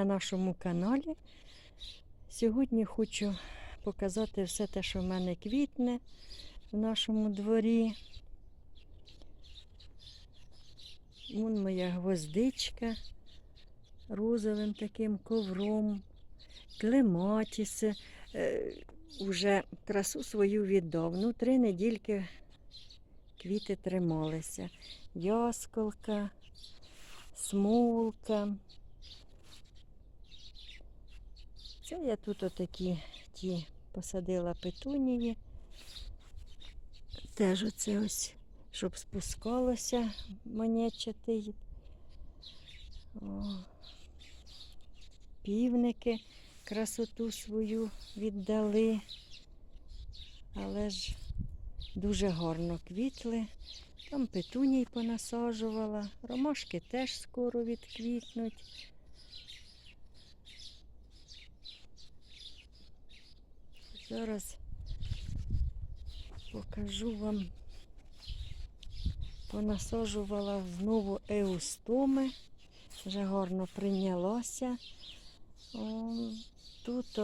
на нашому каналі. Сьогодні хочу показати все те, що в мене квітне в нашому дворі. Вон моя гвоздичка розовим таким ковром, клематіси. Е, Уже красу свою віддав. Ну, три недільки квіти трималися. Ясколка, смолка. Це я тут отакі ті посадила петунії. Теж оце ось, щоб спускалося монетчатий. О, півники красоту свою віддали. Але ж дуже гарно квітли. Там петуній понасаджувала, ромашки теж скоро відквітнуть. Зараз покажу вам. Понасаджувала знову еустоми. Вже гарно прийнялося. О, Тут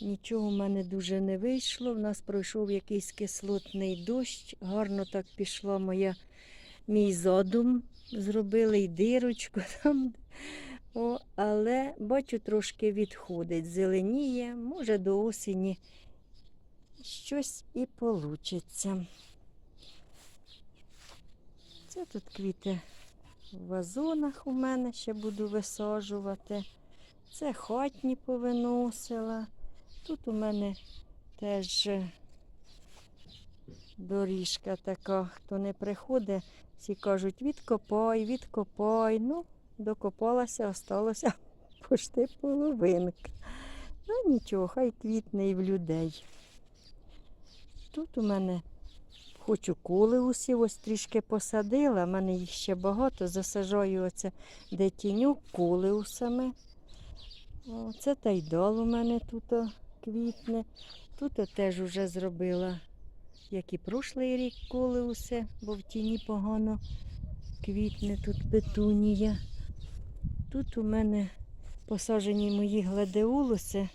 нічого в мене дуже не вийшло. В нас пройшов якийсь кислотний дощ. Гарно так пішла моя мій задум. Зробили й дирочку там. О, але бачу, трошки відходить, зеленіє, може до осені щось і получиться. Це тут квіти в вазонах у мене ще буду висаджувати. Це хатні повиносила. Тут у мене теж доріжка така, хто не приходить, всі кажуть, відкопай, відкопай. Ну, докопалася, осталося почти половинка. Ну нічого, хай квітне і в людей. Тут у мене хочу колеусів, ось трішки посадила, в мене їх ще багато, засажаю оце де тіню колеусами. О, це тайдол у мене тут квітне. Тут теж вже зробила, як і прошлий рік колеуси, бо в тіні погано квітне тут петунія. Тут у мене посаджені мої гладеолуси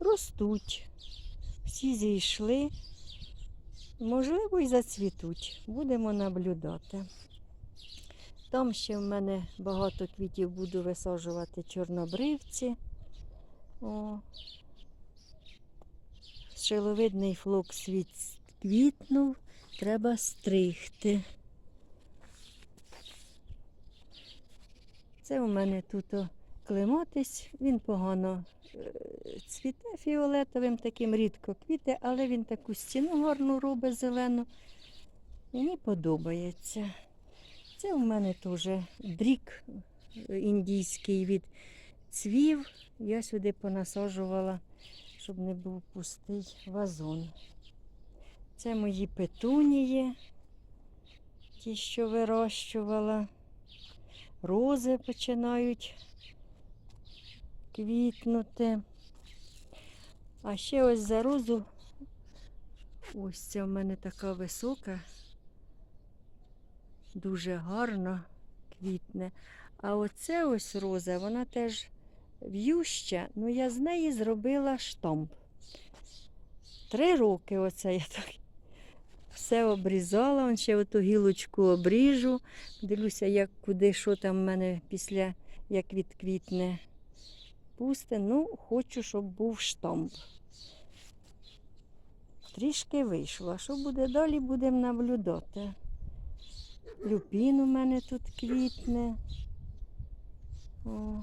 ростуть. Всі зійшли. Можливо, і зацвітуть. Будемо наблюдати. Там ще в мене багато квітів буду висаджувати чорнобривці. О. Шиловидний флокс відквітнув, треба стригти. Це у мене тут о, клематись, він погано е, цвіте фіолетовим, таким рідко квіте, але він таку стіну гарну робить зелену. Мені подобається. Це у мене теж дрік індійський від цвів. Я сюди понасаджувала, щоб не був пустий вазон. Це мої петунії, ті, що вирощувала. Рози починають квітнути. А ще ось за розу, ось це в мене така висока, дуже гарно квітне. А оце ось роза, вона теж в'юща, ну я з неї зробила штамп. Три роки оце я так все обрізала, он ще оту гілочку обріжу. Дивлюся, як куди, що там в мене після як відквітне пусте. Ну, хочу, щоб був штамп. Трішки вийшло. А що буде далі, будемо наблюдати. Люпін у мене тут квітне. О.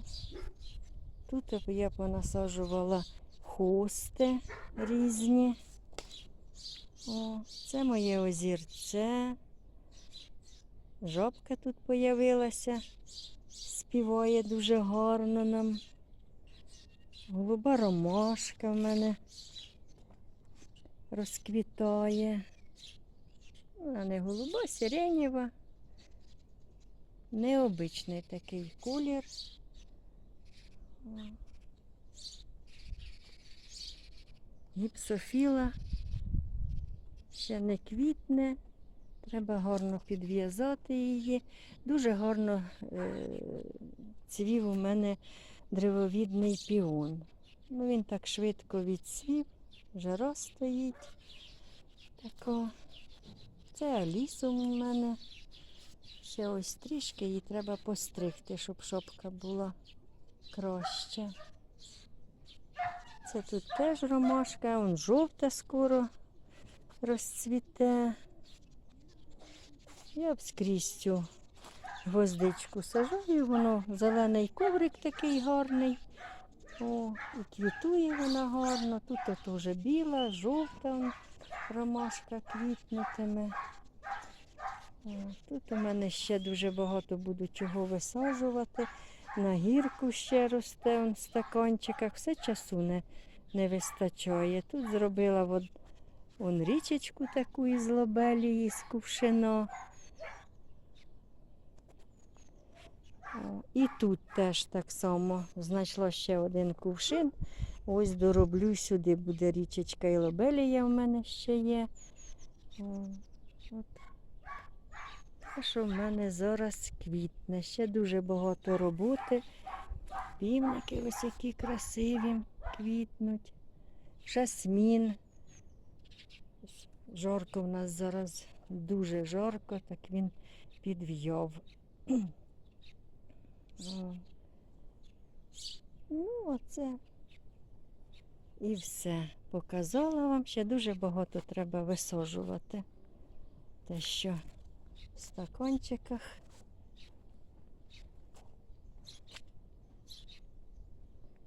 Тут я понасаджувала хости різні. О, це моє озірце. Жабка тут появилася, співає дуже гарно нам. Голуба ромашка в мене розквітає. Вона не голуба, сиренєва. Необичний такий колір. Гіпсофіла ще не квітне, Треба гарно підв'язати її. Дуже гарно е, цвів у мене древовідний піон. Ну, він так швидко відцвів, жара стоїть. Тако. Це алісум у мене. Ще ось трішки її треба постригти, щоб шопка була краще. Це тут теж ромашка, он жовта скоро розцвіте. Я б скрізь цю гвоздичку сажаю, воно зелений коврик такий гарний. О, і квітує вона гарно. Тут уже біла, жовта ромашка квітнутиме. О, Тут у мене ще дуже багато буду чого висаджувати. На гірку ще росте в стаканчиках. Все часу не, не вистачає. Тут зробила от, он річечку таку із лобелії, з кувшина. І тут теж так само знайшла ще один кувшин. Ось дороблю сюди буде річечка і лобелія в мене ще є. От. Те, що в мене зараз квітне. Ще дуже багато роботи. Півники ось які красиві квітнуть. Жасмін. Жарко в нас зараз дуже жарко, так він підв'яв. Ну, оце і все. Показала вам. Ще дуже багато треба висаджувати. Те, що в стаканчиках.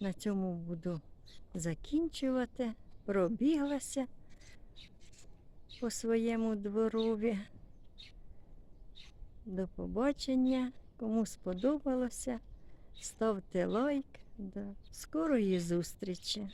На цьому буду закінчувати. Пробіглася по своєму дворові. До побачення. Кому сподобалося, ставте лайк. До скорої зустрічі!